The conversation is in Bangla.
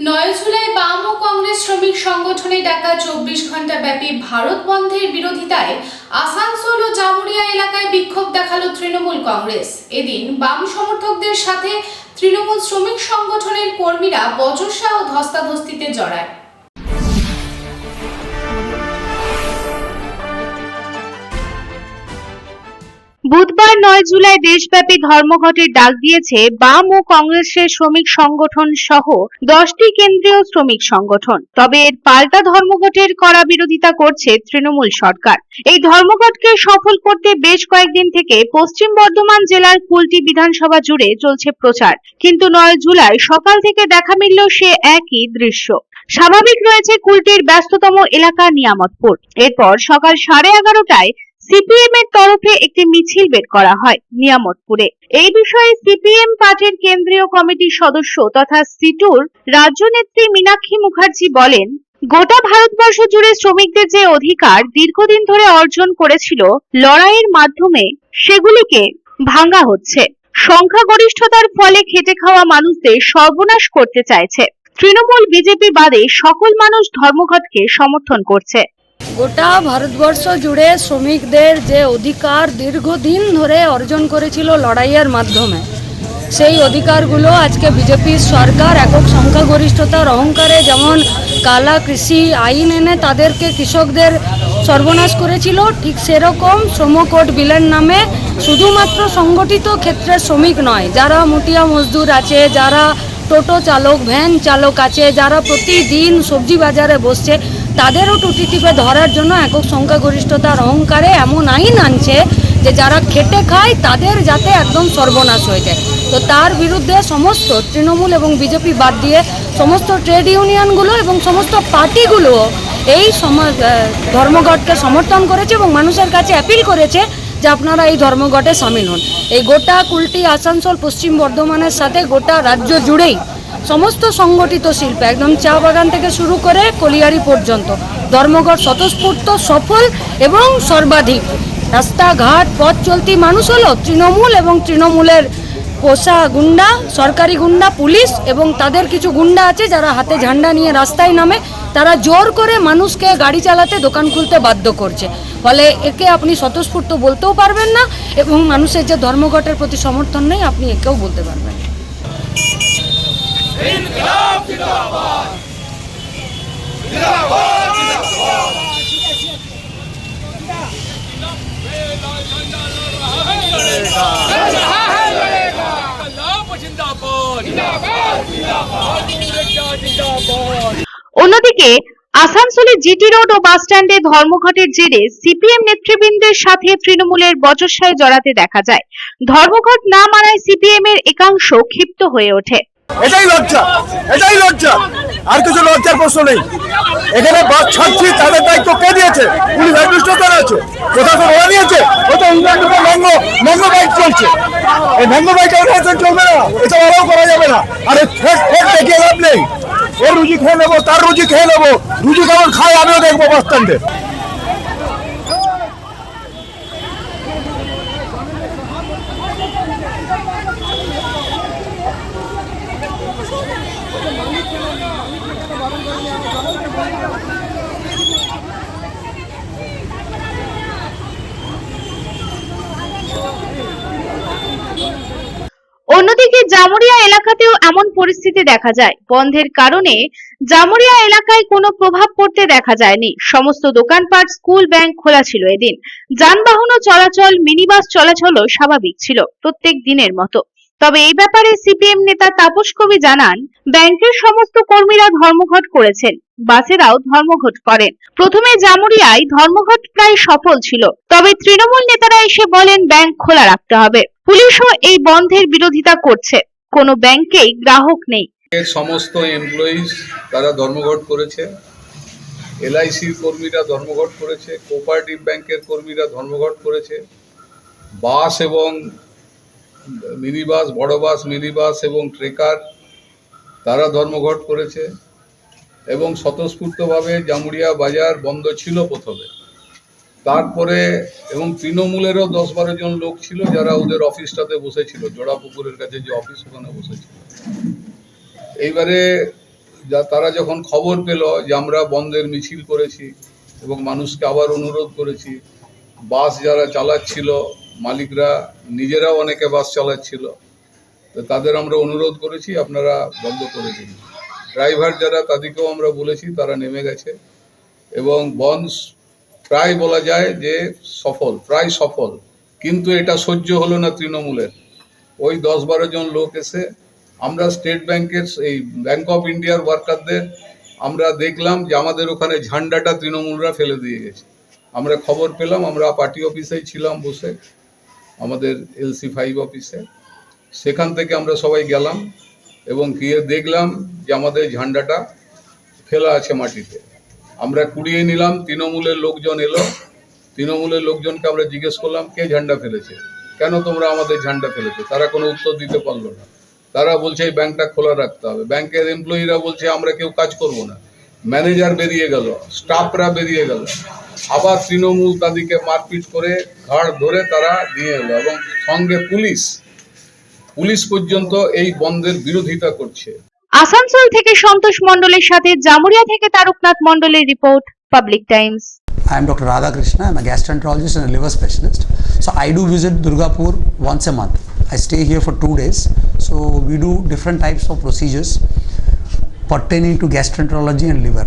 নয় জুলাই বাম ও কংগ্রেস শ্রমিক সংগঠনে ডাকা চব্বিশ ঘণ্টা ব্যাপী ভারত বন্ধের বিরোধিতায় আসানসোল ও জামুরিয়া এলাকায় বিক্ষোভ দেখাল তৃণমূল কংগ্রেস। এদিন বাম সমর্থকদের সাথে তৃণমূল শ্রমিক সংগঠনের কর্মীরা বচসা ও ধস্তাধস্তিতে জড়ায়। বুধবার নয় জুলাই দেশব্যাপী ধর্মঘটের ডাক দিয়েছে বাম ও কংগ্রেসের শ্রমিক সংগঠন সহ দশটি কেন্দ্রীয় শ্রমিক সংগঠন। তবে এর পাল্টা ধর্মঘটের কড়া বিরোধিতা করছে তৃণমূল সরকার। এই ধর্মঘটকে সফল করতে বেশ কয়েকদিন থেকে পশ্চিম বর্ধমান জেলার কুলটি বিধানসভা জুড়ে চলছে প্রচার। কিন্তু নয় জুলাই সকাল থেকে দেখা মিলল সে একই দৃশ্য। স্বাভাবিক রয়েছে কুলটির ব্যস্ততম এলাকা নিয়ামতপুর। এরপর সকাল সাড়ে এগারোটায় সিপিএম এর তরফে একটি মিছিল বের করা হয় নিয়ামতপুরে। এই বিষয়ে সিপিএম পার্টির কেন্দ্রীয় কমিটির সদস্য তথা সিটুর রাজ্য নেত্রী মীনাক্ষী মুখার্জি বলেন, গোটা ভারতবর্ষ জুড়ে শ্রমিকদের যে অধিকার দীর্ঘদিন ধরে অর্জন করেছিল, লড়াইয়ের মাধ্যমে সেগুলিকে ভাঙ্গা হচ্ছে। সংখ্যাগরিষ্ঠতার ফলে খেটে খাওয়া মানুষদের সর্বনাশ করতে চাইছে। তৃণমূল বিজেপি বাদে সকল মানুষ ধর্মঘটকে সমর্থন করছে। গোটা ভারতবর্ষ জুড়ে শ্রমিকদের যে অধিকার দীর্ঘদিন ধরে অর্জন করেছিল লড়াইয়ের মাধ্যমে, সেই অধিকারগুলো আজকে বিজেপির সরকার একক সংখ্যাগরিষ্ঠতার অহংকারে যেমন কালা কৃষি আইন এনে তাদেরকে কৃষকদের সর্বনাশ করেছিল, ঠিক সেরকম শ্রমকোট বিলের নামে শুধুমাত্র সংগঠিত ক্ষেত্রে শ্রমিক নয়, যারা মুটিয়া মজদুর আছে, যারা টোটো চালক, ভ্যান চালক আছে, যারা প্রতিদিন সবজি বাজারে বসছে তাদেরও টুটি টিপে ধরার জন্য একক সংখ্যাগরিষ্ঠতার অহংকারে এমন আইন আনছে যে যারা খেটে খায় তাদের যাতে একদম সর্বনাশ হয়ে যায়। তো তার বিরুদ্ধে সমস্ত তৃণমূল এবং বিজেপি বাদ দিয়ে সমস্ত ট্রেড ইউনিয়নগুলো এবং সমস্ত পার্টিগুলো এই ধর্মঘটকে সমর্থন করেছে এবং মানুষের কাছে অ্যাপিল করেছে যে আপনারা এই ধর্মঘটে সামিল হন। এই গোটা কুলটি আসানসোল পশ্চিম বর্ধমানের সাথে গোটা রাজ্য জুড়েই সমস্ত সংগঠিত শিল্প, একদম চা বাগান থেকে শুরু করে কলিয়ারি পর্যন্ত। ধর্মঘট স্বতঃস্ফূর্ত, সফল এবং সর্বাধিক। রাস্তাঘাট, পথ চলতি মানুষ হলো তৃণমূল এবং তৃণমূলের পোষা গুন্ডা, সরকারি গুন্ডা, পুলিশ এবং তাদের কিছু গুন্ডা আছে যারা হাতে ঝান্ডা নিয়ে রাস্তায় নামে। তারা জোর করে মানুষকে গাড়ি চালাতে দোকান খুলতে বাধ্য করছে। ফলে একে আপনি স্বতঃস্ফূর্ত বলতেও পারবেন না এবং মানুষের যে ধর্মঘটের প্রতি সমর্থন নেই, আপনি একেও বলতে পারবেন অন্যদিকে, আসানসোলে জিটি রোড ও বাস স্ট্যান্ডে ধর্মঘটের জেরে সিপিএম নেতৃবৃন্দের সাথে তৃণমূলের বচসায় জড়াতে দেখা যায়। ধর্মঘট না মানায় সিপিএম এর একাংশ ক্ষিপ্ত হয়ে ওঠে। এটাই লজ্জা এটাই লজ্জা। আর কিছু লজ্জার প্রশ্ন নেই। এখানে বাস ছাড়ছি, তাদের দায়িত্ব কে দিয়েছে? পুলিশ অ্যাডমিনিস্ট্রেটর আছে, প্রশাসন ওরা নিয়েছে, ও তো ইংল্যান্ডে মঙ্গ মঙ্গ বাইক চলছে। এই মঙ্গ বাইক চলবে না এটা আলাও করা যাবে না। আর এই ফেক দেখিয়ে লাভ নেই। ওর রুজি খেয়ে নেব, তার রুজি খেয়ে নেব। রুজি কেমন খায়, আমিও দেখব বাস স্ট্যান্ডে। অন্যদিকে জামুরিয়া এলাকাতেও এমন পরিস্থিতি দেখা যায়। বন্ধের কারণে জামুরিয়া এলাকায় কোনো প্রভাব পড়তে দেখা যায়নি। সমস্ত দোকানপাট, স্কুল, ব্যাংক খোলা ছিল এদিন। যানবাহন চলাচল, মিনিবাস চলাচলও স্বাভাবিক ছিল প্রত্যেক দিনের মতো। তবে এই ব্যাপারে সিপিএম নেতা তাপস কবি জানান, ব্যাংকের সমস্ত কর্মীরা ধর্মঘট করেছেন, বাসেরাও ধর্মঘট করেন। প্রথমে জামুরিয়ায় ধর্মঘট প্রায় সফল ছিল, তবে তৃণমূল নেতারা এসে বলেন ব্যাংক খোলা রাখতে হবে। পুলিশও এই বন্ধের বিরোধিতা করছে। কোনো ব্যাংকেই গ্রাহক নেই। সমস্ত এমপ্লয়িজ তারা ধর্মঘট করেছে। এলআইসির কর্মীরা ধর্মঘট করেছে কোপারেটিভ ব্যাংকের কর্মীরা ধর্মঘট করেছে। বাস এবং মিনি বাস বড় বাস মিনি বাস এবং ট্রেকার তারা ধর্মঘট করেছে এবং স্বতঃস্ফূর্তভাবে জামুরিয়া বাজার বন্ধ ছিল প্রথমে। তারপরে এবং তৃণমূলেরও দশ বারো জন লোক ছিল যারা ওদের অফিসটাতে বসেছিল জোড়াপুকুরের কাছে যে অফিস ওখানে বসেছিল। এইবারে যা তারা যখন খবর পেল যে আমরা বন্ধের মিছিল করেছি এবং মানুষকে আবার অনুরোধ করেছি, বাস যারা চালাচ্ছিল মালিকরা নিজেরাও অনেকে বাস চালাচ্ছিল। তো তাদের আমরা অনুরোধ করেছি, আপনারা বন্ধ করে দিন। ড্রাইভার যারা, তাদেরকেও আমরা বলেছি, তারা নেমে গেছে। এবং বন্ধ প্রায় বলা যায় যে সফল, প্রায় সফল। কিন্তু এটা সহ্য হলো না তৃণমূলের। ওই দশ বারো জন লোক এসে, আমরা স্টেট ব্যাংকের এই ব্যাংক অফ ইন্ডিয়ার ওয়ার্কারদের, আমরা দেখলাম যে আমাদের ওখানে ঝান্ডাটা তৃণমূলরা ফেলে দিয়ে গেছে। আমরা খবর পেলাম, আমরা পার্টি অফিসেই ছিলাম বসে। আমাদের এলসি ফাইভ অফিসে সেখান থেকে আমরা সবাই গেলাম এবং গিয়ে দেখলাম যে আমাদের ঝান্ডাটা ফেলা আছে মাটিতে। আমরা কুড়িয়ে নিলাম, তৃণমূলের লোকজন এলো। তৃণমূলের লোকজনকে আমরা জিজ্ঞেস করলাম, কে ঝান্ডা ফেলেছে? কেন তোমরা আমাদের ঝান্ডা ফেলেছো? তারা কোনো উত্তর দিতে পারল না। তারা বলছে, এই ব্যাংকটা খোলা রাখতে হবে। ব্যাংকের এমপ্লয়িরা বলছে, আমরা কেউ কাজ করব না। ম্যানেজার বেরিয়ে গেল স্টাফরা বেরিয়ে গেল। আবার তৃণমূল তাদেরকে মারপিট করে ঘাড় ধরে তারা নিয়ে এলো এবং সঙ্গে পুলিশ পুলিশ পর্যন্ত এই বন্ধের বিরোধিতা করছে আসানসোল থেকে সন্তোষ মণ্ডলের সাথে জামুরিয়া থেকে তারকনাথ মণ্ডলের report Public Times I am Dr. Radhakrishna. I'm a gastroenterologist and a liver specialist. So I do visit Durgapur once a month. I stay here for two days. So we do different types of procedures pertaining to gastroenterology and liver.